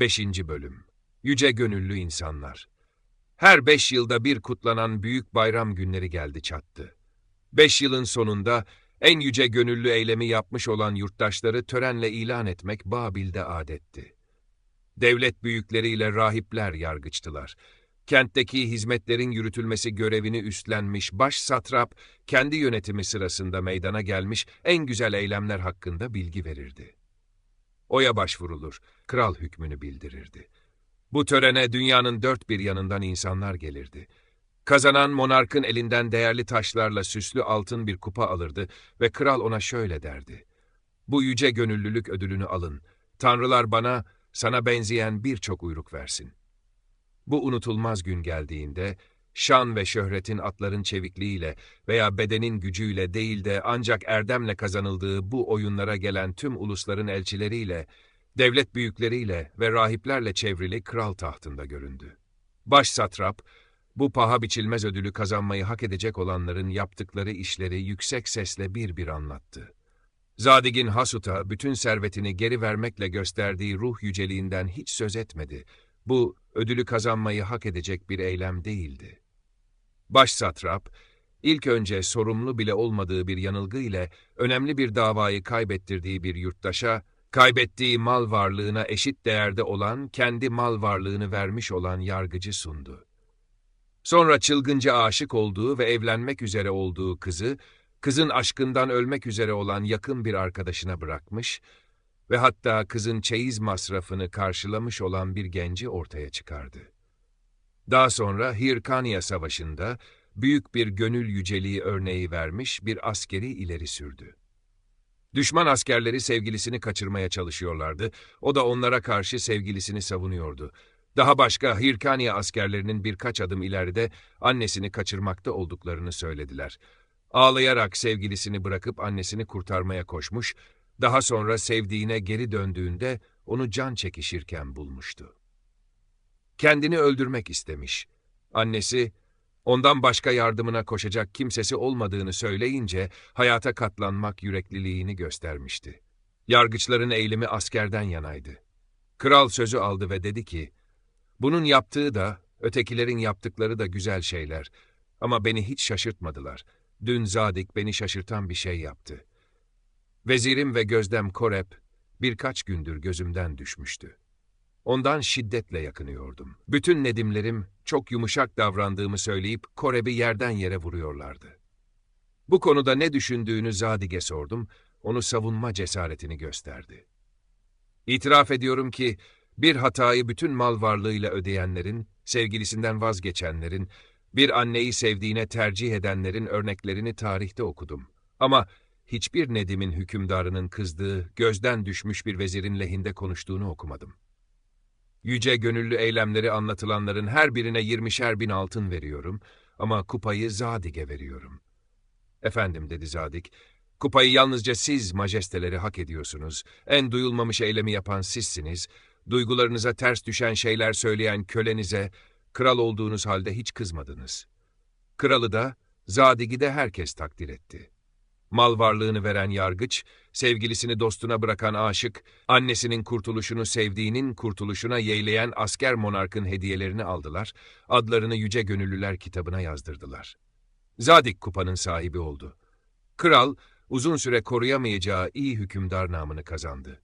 5. Bölüm Yüce Gönüllü İnsanlar Her beş yılda bir kutlanan büyük bayram günleri geldi çattı. Beş yılın sonunda en yüce gönüllü eylemi yapmış olan yurttaşları törenle ilan etmek Babil'de adetti. Devlet büyükleriyle rahipler yargıçtılar. Kentteki hizmetlerin yürütülmesi görevini üstlenmiş baş satrap, kendi yönetimi sırasında meydana gelmiş en güzel eylemler hakkında bilgi verirdi. Oya başvurulur, kral hükmünü bildirirdi. Bu törene dünyanın dört bir yanından insanlar gelirdi. Kazanan monarkın elinden değerli taşlarla süslü altın bir kupa alırdı ve kral ona şöyle derdi. Bu yüce gönüllülük ödülünü alın. Tanrılar bana, sana benzeyen birçok uyruk versin. Bu unutulmaz gün geldiğinde, şan ve şöhretin atların çevikliğiyle veya bedenin gücüyle değil de ancak erdemle kazanıldığı bu oyunlara gelen tüm ulusların elçileriyle, devlet büyükleriyle ve rahiplerle çevrili kral tahtında göründü. Baş satrap, bu paha biçilmez ödülü kazanmayı hak edecek olanların yaptıkları işleri yüksek sesle bir bir anlattı. Zadig'in Hasut'a bütün servetini geri vermekle gösterdiği ruh yüceliğinden hiç söz etmedi. Bu, ödülü kazanmayı hak edecek bir eylem değildi. Baş satrap, ilk önce sorumlu bile olmadığı bir yanılgı ile önemli bir davayı kaybettirdiği bir yurttaşa, kaybettiği mal varlığına eşit değerde olan, kendi mal varlığını vermiş olan yargıcı sundu. Sonra çılgınca aşık olduğu ve evlenmek üzere olduğu kızı, kızın aşkından ölmek üzere olan yakın bir arkadaşına bırakmış ve hatta kızın çeyiz masrafını karşılamış olan bir genci ortaya çıkardı. Daha sonra Hirkaniya Savaşı'nda büyük bir gönül yüceliği örneği vermiş bir askeri ileri sürdü. Düşman askerleri sevgilisini kaçırmaya çalışıyorlardı, o da onlara karşı sevgilisini savunuyordu. Daha başka Hirkaniya askerlerinin birkaç adım ileride annesini kaçırmakta olduklarını söylediler. Ağlayarak sevgilisini bırakıp annesini kurtarmaya koşmuş, daha sonra sevdiğine geri döndüğünde onu can çekişirken bulmuştu. Kendini öldürmek istemiş. Annesi, ondan başka yardımına koşacak kimsesi olmadığını söyleyince hayata katlanmak yürekliliğini göstermişti. Yargıçların eğilimi askerden yanaydı. Kral sözü aldı ve dedi ki, bunun yaptığı da, ötekilerin yaptıkları da güzel şeyler. Ama beni hiç şaşırtmadılar. Dün Zadik beni şaşırtan bir şey yaptı. Vezirim ve gözdem Korep birkaç gündür gözümden düşmüştü. Ondan şiddetle yakınıyordum. Bütün nedimlerim çok yumuşak davrandığımı söyleyip Koreb'i yerden yere vuruyorlardı. Bu konuda ne düşündüğünü Zadig'e sordum, onu savunma cesaretini gösterdi. İtiraf ediyorum ki bir hatayı bütün mal varlığıyla ödeyenlerin, sevgilisinden vazgeçenlerin, bir anneyi sevdiğine tercih edenlerin örneklerini tarihte okudum. Ama hiçbir Nedim'in hükümdarının kızdığı, gözden düşmüş bir vezirin lehinde konuştuğunu okumadım. Yüce gönüllü eylemleri anlatılanların her birine yirmişer bin altın veriyorum ama kupayı Zadig'e veriyorum. Efendim dedi Zadig, kupayı yalnızca siz majesteleri hak ediyorsunuz, en duyulmamış eylemi yapan sizsiniz, duygularınıza ters düşen şeyler söyleyen kölenize, kral olduğunuz halde hiç kızmadınız. Kralı da, Zadig'i de herkes takdir etti. Mal varlığını veren yargıç, sevgilisini dostuna bırakan aşık, annesinin kurtuluşunu sevdiğinin kurtuluşuna yeğleyen asker monarkın hediyelerini aldılar, adlarını Yüce Gönüllüler kitabına yazdırdılar. Zadig kupanın sahibi oldu. Kral, uzun süre koruyamayacağı iyi hükümdar namını kazandı.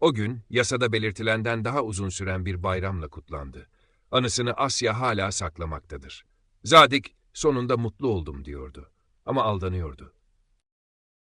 O gün yasada belirtilenden daha uzun süren bir bayramla kutlandı. Anısını Asya hala saklamaktadır. Zadik sonunda mutlu oldum diyordu. Ama aldanıyordu.